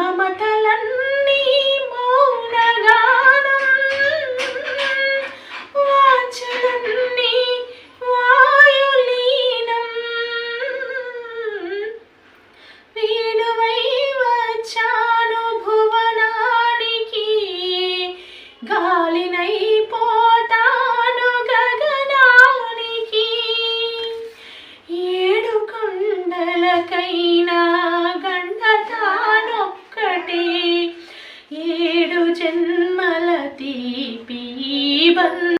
మమతలన్నీ మౌనగానం వాచలన్నీ వాయులీనం. వేణువై వచ్చాను భువనానికి గాలినై పోతాను గగనానికి. ఏడు కొండలకైనా జన్మల తీపి